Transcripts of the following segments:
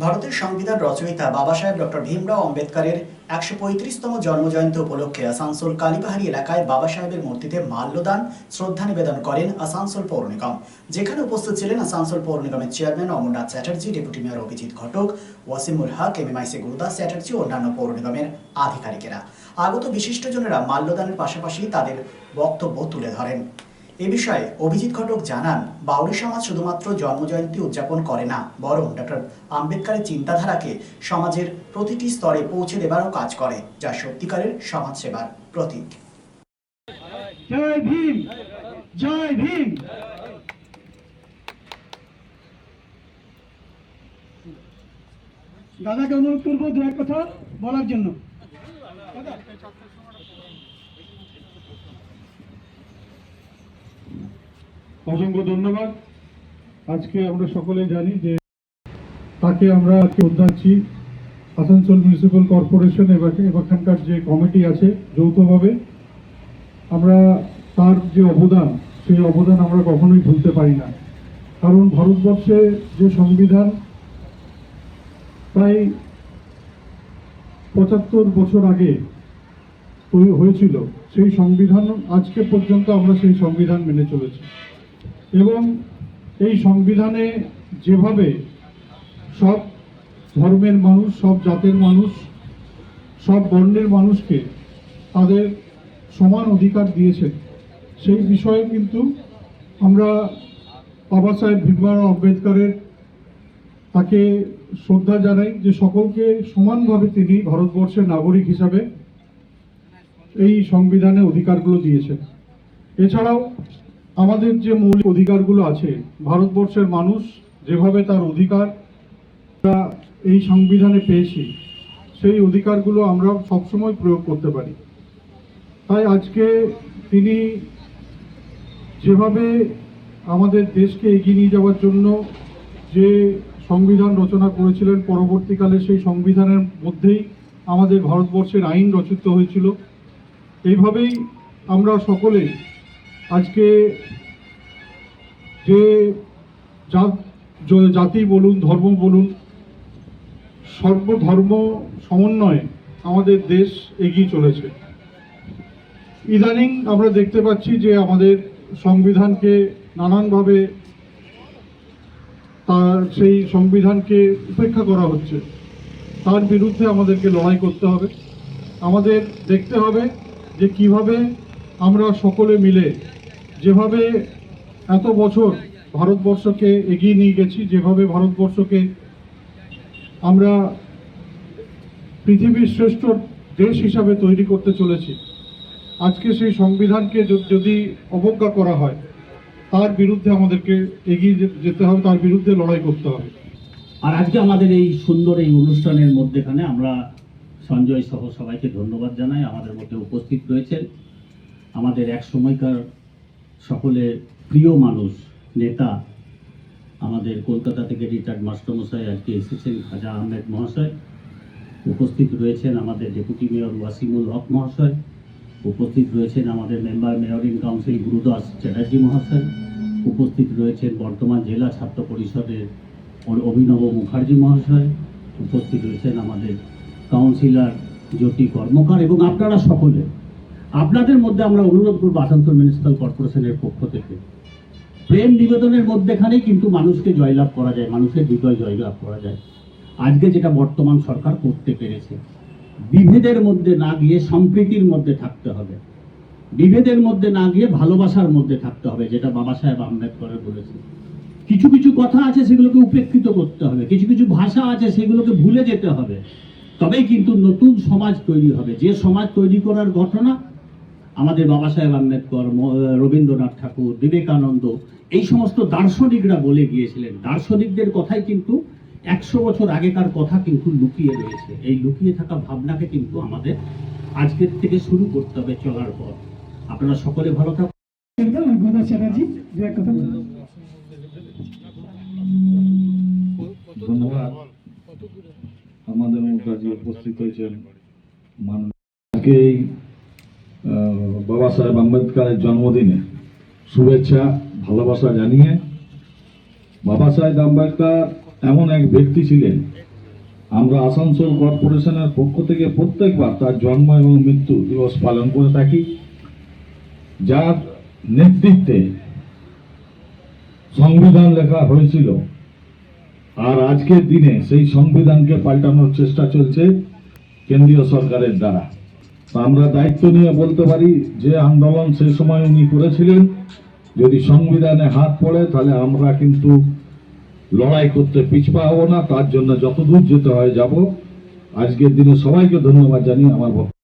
ভারতের সংবিধান রচয়িতা বাবা সাহেব ডক্টর ভীমরাও আম্বেদকরের একশো পঁয়ত্রিশতম জন্মজয়ন্তী উপলক্ষে আসানসোল কালীবাহারি এলাকায় বাবা সাহেবের মূর্তিতে মাল্যদান শ্রদ্ধা নিবেদন করেন আসানসোল পৌর নিগম। যেখানে উপস্থিত ছিলেন আসানসোল পৌর নিগমের chairman Amarnath Chatterjee, deputy mayor Abhijit Ghatak, Wasimul Haque, MMIC Gurudas Chatterjee অন্যান্য পৌর নিগমের আধিকারিকেরা। আগত বিশিষ্টজনেরা মাল্যদানের পাশাপাশি তাদের বক্তব্য তুলে ধরেন। এ বিষয়ে অভিজিৎ ঘটক জানান বাউরি সমাজ শুধুমাত্র জন্মজয়ন্তী উদযাপন করে না, বরং ডক্টর আম্বেদকারের চিন্তাধারাকে সমাজের প্রতিটি স্তরে পৌঁছে দেবারও কাজ করে, যা সত্যিকারের সমাজসেবার প্রতীক। জয় জয় দাদাকে অনুরোধ করব দু এক কথা বলার জন্য। অসংখ্য ধন্যবাদ। আজকে আমরা সকলে জানি যে তাকে আমরা উদ্যাচ্ছি আসানসোল মিউনিসিপ্যাল কর্পোরেশন এখানকার যে কমিটি আছে যৌথভাবে, আমরা তার যে অবদান, সেই অবদান আমরা কখনোই ভুলতে পারি না। কারণ ভারতবর্ষে যে সংবিধান প্রায় পঁচাত্তর বছর আগে হয়েছিল, সেই সংবিধান আজকে পর্যন্ত আমরা সেই সংবিধান মেনে চলেছি। এবং এই সংবিধানে যেভাবে সব ধর্মের মানুষ, সব জাতের মানুষ, সব বর্ণের মানুষকে তাদের সমান অধিকার দিয়েছে সেই বিষয়ে কিন্তু আমরা বাবা সাহেব ভীমরাও আম্বেদকরের তাকে শ্রদ্ধা জানাই যে সকলকে সমানভাবে তিনি ভারতবর্ষের নাগরিক হিসাবে এই সংবিধানে অধিকারগুলো দিয়েছেন। এছাড়াও আমাদের যে মৌলিক অধিকারগুলো আছে, ভারতবর্ষের মানুষ যেভাবে তার অধিকার এই সংবিধানে পেয়েছি, সেই অধিকারগুলো আমরা সবসময় প্রয়োগ করতে পারি। তাই আজকে তিনি যেভাবে আমাদের দেশকে এগিয়ে নিয়ে যাওয়ার জন্য যে সংবিধান রচনা করেছিলেন, পরবর্তীকালে সেই সংবিধানের মধ্যেই আমাদের ভারতবর্ষের আইন রচিত হয়েছিল। এইভাবেই আমরা সকলে আজকে যে জাত জাতি বলুন, ধর্ম বলুন, সর্বধর্ম সমন্বয়ে আমাদের দেশ এগিয়ে চলেছে। ইদানিং আমরা দেখতে পাচ্ছি যে আমাদের সংবিধানকে নানানভাবে তার সেই সংবিধানকে উপেক্ষা করা হচ্ছে। তার বিরুদ্ধে আমাদেরকে লড়াই করতে হবে। আমাদের দেখতে হবে যে কীভাবে আমরা সকলে মিলে যেভাবে এত বছর ভারতবর্ষকে এগিয়ে নিয়ে গেছি, যেভাবে ভারতবর্ষকে আমরা পৃথিবীর শ্রেষ্ঠ দেশ হিসাবে তৈরি করতে চলেছি, আজকে সেই সংবিধানকে যদি অবজ্ঞা করা হয়, তার বিরুদ্ধে আমাদেরকে এগিয়ে যেতে হবে, তার বিরুদ্ধে লড়াই করতে হবে। আর আজকে আমাদের এই সুন্দর এই অনুষ্ঠানের মধ্যেখানে আমরা সঞ্জয় সহ সবাইকে ধন্যবাদ জানাই। আমাদের মধ্যে উপস্থিত রয়েছেন আমাদের এক সময়কার সকলের প্রিয় মানুষ, নেতা, আমাদের কলকাতা থেকে রিটায়ার্ড মাস্টারমশাই আজকে এসেছেন খাজা আহমেদ মহাশয়। উপস্থিত রয়েছেন আমাদের ডেপুটি মেয়র ওয়াসিমুল হক মহাশয়। উপস্থিত রয়েছেন আমাদের member mayor council Gurudas Chatterjee মহাশয়। উপস্থিত রয়েছেন বর্তমান জেলা ছাত্র পরিষদের অভিনব মুখার্জি মহাশয়। উপস্থিত রয়েছেন আমাদের কাউন্সিলর জ্যোতি কর্মকার এবং আপনারা সকলে। আপনাদের মধ্যে আমরা অনুরোধ করব আসানসোল মিউনিসিপ্যাল কর্পোরেশনের পক্ষ থেকে। প্রেম নিবেদনের মধ্যেখানেই কিন্তু মানুষকে জয়লাভ করা যায়, মানুষের হৃদয় জয়লাভ করা যায়। আজকে যেটা বর্তমান সরকার করতে পেরেছে, বিভেদের মধ্যে না গিয়ে সম্প্রীতির মধ্যে থাকতে হবে। বিভেদের মধ্যে না গিয়ে ভালোবাসার মধ্যে থাকতে হবে, যেটা বাবা সাহেব আম্বেদকরের বলেছে। কিছু কিছু কথা আছে সেগুলোকে উপেক্ষিত করতে হবে, কিছু কিছু ভাষা আছে সেগুলোকে ভুলে যেতে হবে। তবেই কিন্তু নতুন সমাজ তৈরি হবে। যে সমাজ তৈরি করার ঘটনা আমাদের বাবা সাহেব আম্বেদকর রবীন্দ্রনাথ ঠাকুর বিবেকানন্দ এই সমস্ত দার্শনিকরা বলে গিয়েছিলেন। দার্শনিকদের কথাই কিন্তু একশো বছর আগেকার কথা কিন্তু লুকিয়ে রয়েছে। এই লুকিয়ে থাকা ভাবনাকে কিন্তু আমাদের আজকের থেকে শুরু করতে হবে চলার পর আপনারা সকলে ভালো থাকুন। ধন্যবাদ আমাদের মধ্যে আজকে উপস্থিত হয়েছেন। মানকে বাবা সাহেব আম্বেদকরের জন্মদিনে শুভেচ্ছা, ভালোবাসা জানিয়ে বাবা সাহেব আম্বেদকর এমন এক ব্যক্তি ছিলেন। আমরা আসানসোল কর্পোরেশনের পক্ষ থেকে প্রত্যেকবার তার জন্ম এবং মৃত্যু দিবস পালন করে থাকি। যার নেতৃত্বে সংবিধান লেখা হয়েছিল। আর আজকের দিনে সেই সংবিধানকে পাল্টানোর চেষ্টা চলছে কেন্দ্রীয় সরকারের দ্বারা। আমরা দায়িত্ব নিয়ে বলতে পারি যে আন্দোলন সেই সময় উনি করেছিলেন। যদি সংবিধানে হাত পড়ে তাহলে আমরা কিন্তু লড়াই করতে পিছপা হব না তার জন্য যতদূর যেতে হয় যাব। আজকের দিনে সবাইকে ধন্যবাদ জানিয়ে আমার বক্তব্য।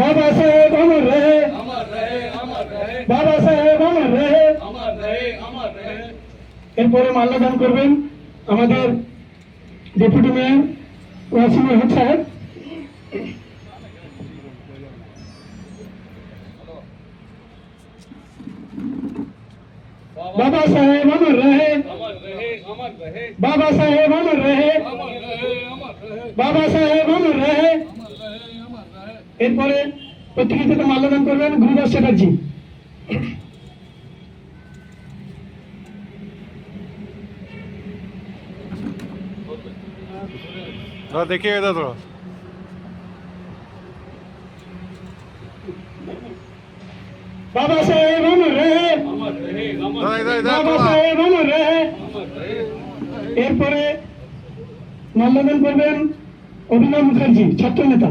বাবা সাহেব অমর রহে বাবা সাহেব রহে এরপরে মাল্যদান করবেন আমাদের ডেপুটি মেয়র ওয়াসিম আহমদ সাহেব। বাবা সাহেব অমর রহে বাবা সাহেব অমর রহে বাবা সাহেব অমর রহে এরপরে পত্রিকাতে মাল্যদান করবেন গুরুদাস চ্যাটার্জি थोड़ा देखिए इधर थोड़ा বাবা সাহেব অমর রহে এরপরে মাল্যদান করবেন অভিনব মুখার্জি ছাত্র নেতা